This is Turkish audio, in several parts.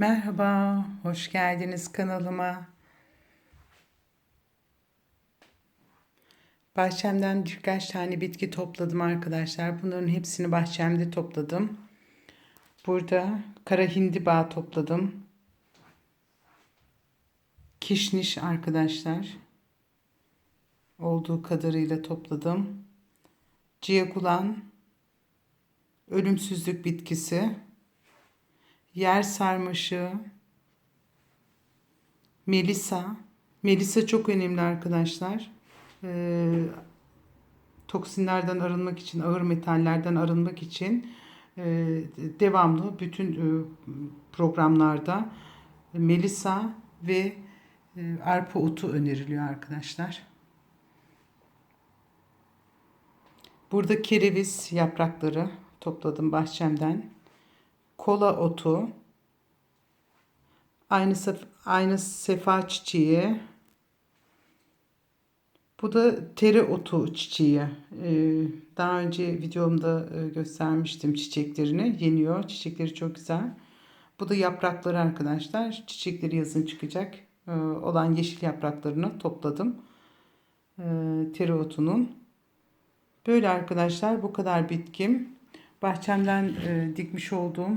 Merhaba, hoş geldiniz kanalıma. Bahçemden birkaç tane bitki topladım arkadaşlar. Bunların hepsini bahçemde topladım. Burada kara hindiba topladım. Kişniş arkadaşlar. Olduğu kadarıyla topladım. Ciyagulan ölümsüzlük bitkisi yer sarmaşığı, melisa. Melisa çok önemli arkadaşlar. Ee, toksinlerden arınmak için, ağır metallerden arınmak için e, devamlı bütün e, programlarda melisa ve e, arpa otu öneriliyor arkadaşlar. Burada kereviz yaprakları topladım bahçemden kola otu, aynı sef aynı sefa çiçeği. Bu da tere otu çiçeği. Ee, daha önce videomda e, göstermiştim çiçeklerini. Yeniyor. Çiçekleri çok güzel. Bu da yaprakları arkadaşlar. Çiçekleri yazın çıkacak. Ee, olan yeşil yapraklarını topladım. Ee, tere otunun. Böyle arkadaşlar bu kadar bitkim. Bahçemden e, dikmiş olduğum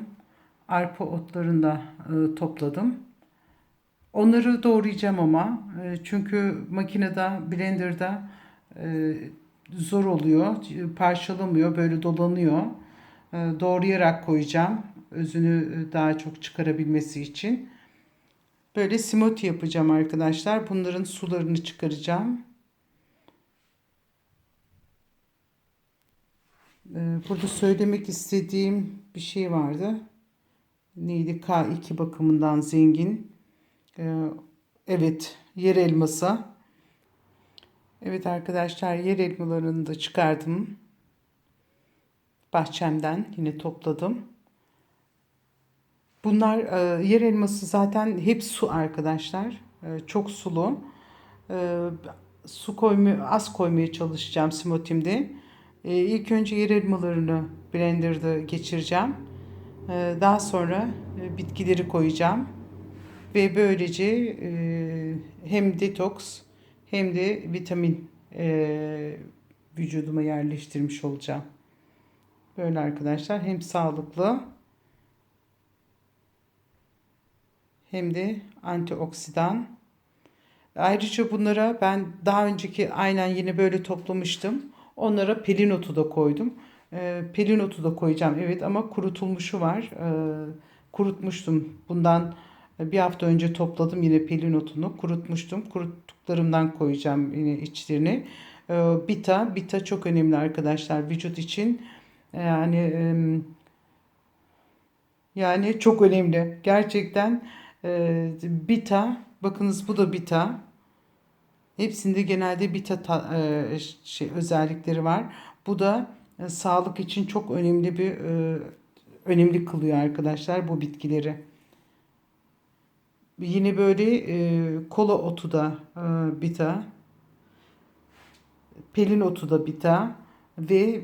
arpa otlarını da e, topladım. Onları doğrayacağım ama e, çünkü makinede, blenderda e, zor oluyor. Parçalamıyor, böyle dolanıyor. E, doğrayarak koyacağım. Özünü e, daha çok çıkarabilmesi için. Böyle smoothie yapacağım arkadaşlar. Bunların sularını çıkaracağım. E, burada söylemek istediğim bir şey vardı neydi K2 bakımından zengin. Ee, evet yer elması. Evet arkadaşlar yer elmalarını da çıkardım. Bahçemden yine topladım. Bunlar e, yer elması zaten hep su arkadaşlar. E, çok sulu. E, su koyma, az koymaya çalışacağım smotimde. E, ilk önce yer elmalarını blenderda geçireceğim. Ee, daha sonra e, bitkileri koyacağım. Ve böylece e, hem detoks hem de vitamin e, vücuduma yerleştirmiş olacağım. Böyle arkadaşlar hem sağlıklı hem de antioksidan. Ayrıca bunlara ben daha önceki aynen yine böyle toplamıştım. Onlara pelin otu da koydum. E, pelin otu da koyacağım evet ama kurutulmuşu var. E, kurutmuştum. Bundan bir hafta önce topladım yine pelin otunu. Kurutmuştum. Kuruttuklarımdan koyacağım yine içlerini. E, bita. Bita çok önemli arkadaşlar vücut için. Yani e, yani çok önemli. Gerçekten e, bita. Bakınız bu da bita. Hepsinde genelde bita ta, e, şey, özellikleri var. Bu da e, sağlık için çok önemli bir e, önemli kılıyor arkadaşlar bu bitkileri. Yine böyle e, kola otu da bita, pelin otu da bita ve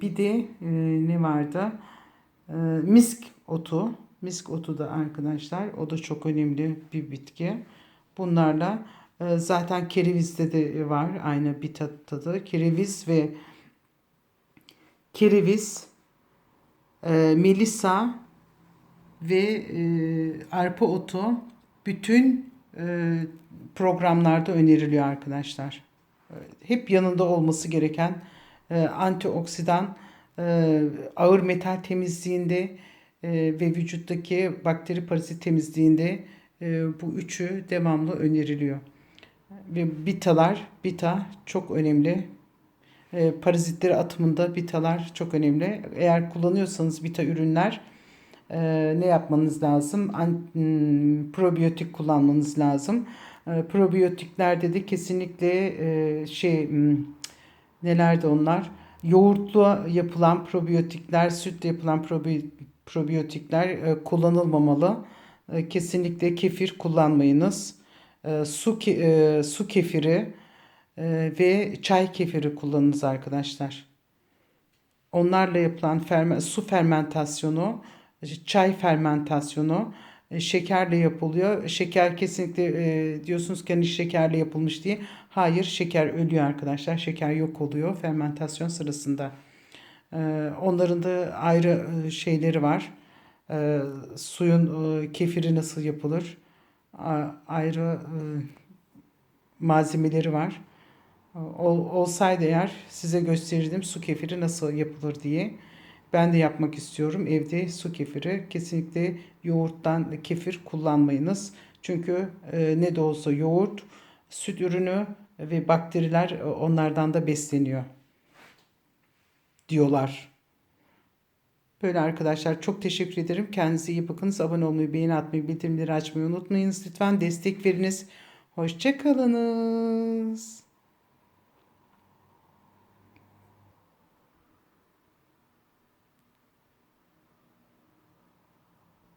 bir de ne vardı? Misk otu. Misk otu da arkadaşlar o da çok önemli bir bitki. Bunlarla zaten kerevizde de var aynı bita tadı. Kereviz ve kereviz, e, melisa ve e, arpa otu bütün e, programlarda öneriliyor arkadaşlar. E, hep yanında olması gereken e, antioksidan, e, ağır metal temizliğinde e, ve vücuttaki bakteri parazit temizliğinde e, bu üçü devamlı öneriliyor. Ve bitalar, bita çok önemli e, parazitleri atımında bitalar çok önemli. Eğer kullanıyorsanız bita ürünler e, ne yapmanız lazım? Hmm, probiyotik kullanmanız lazım. E, probiyotiklerde de kesinlikle e, şey hmm, nelerde onlar? Yoğurtlu yapılan probiyotikler, sütle yapılan probi, probiyotikler kullanılmamalı. Kesinlikle kefir kullanmayınız. Su su kefiri ee, ve çay kefiri kullanınız arkadaşlar. Onlarla yapılan ferme, su fermentasyonu, çay fermentasyonu e, şekerle yapılıyor. Şeker kesinlikle e, diyorsunuz ki hani şekerle yapılmış diye. Hayır şeker ölüyor arkadaşlar. Şeker yok oluyor fermentasyon sırasında. E, onların da ayrı e, şeyleri var. E, suyun e, kefiri nasıl yapılır? A- ayrı e, malzemeleri var. Ol, olsaydı eğer size gösterirdim su kefiri nasıl yapılır diye. Ben de yapmak istiyorum. Evde su kefiri kesinlikle yoğurttan kefir kullanmayınız. Çünkü e, ne de olsa yoğurt, süt ürünü ve bakteriler e, onlardan da besleniyor diyorlar. Böyle arkadaşlar çok teşekkür ederim. Kendinize iyi bakınız. Abone olmayı, beğeni atmayı, bildirimleri açmayı unutmayınız. Lütfen destek veriniz. Hoşçakalınız.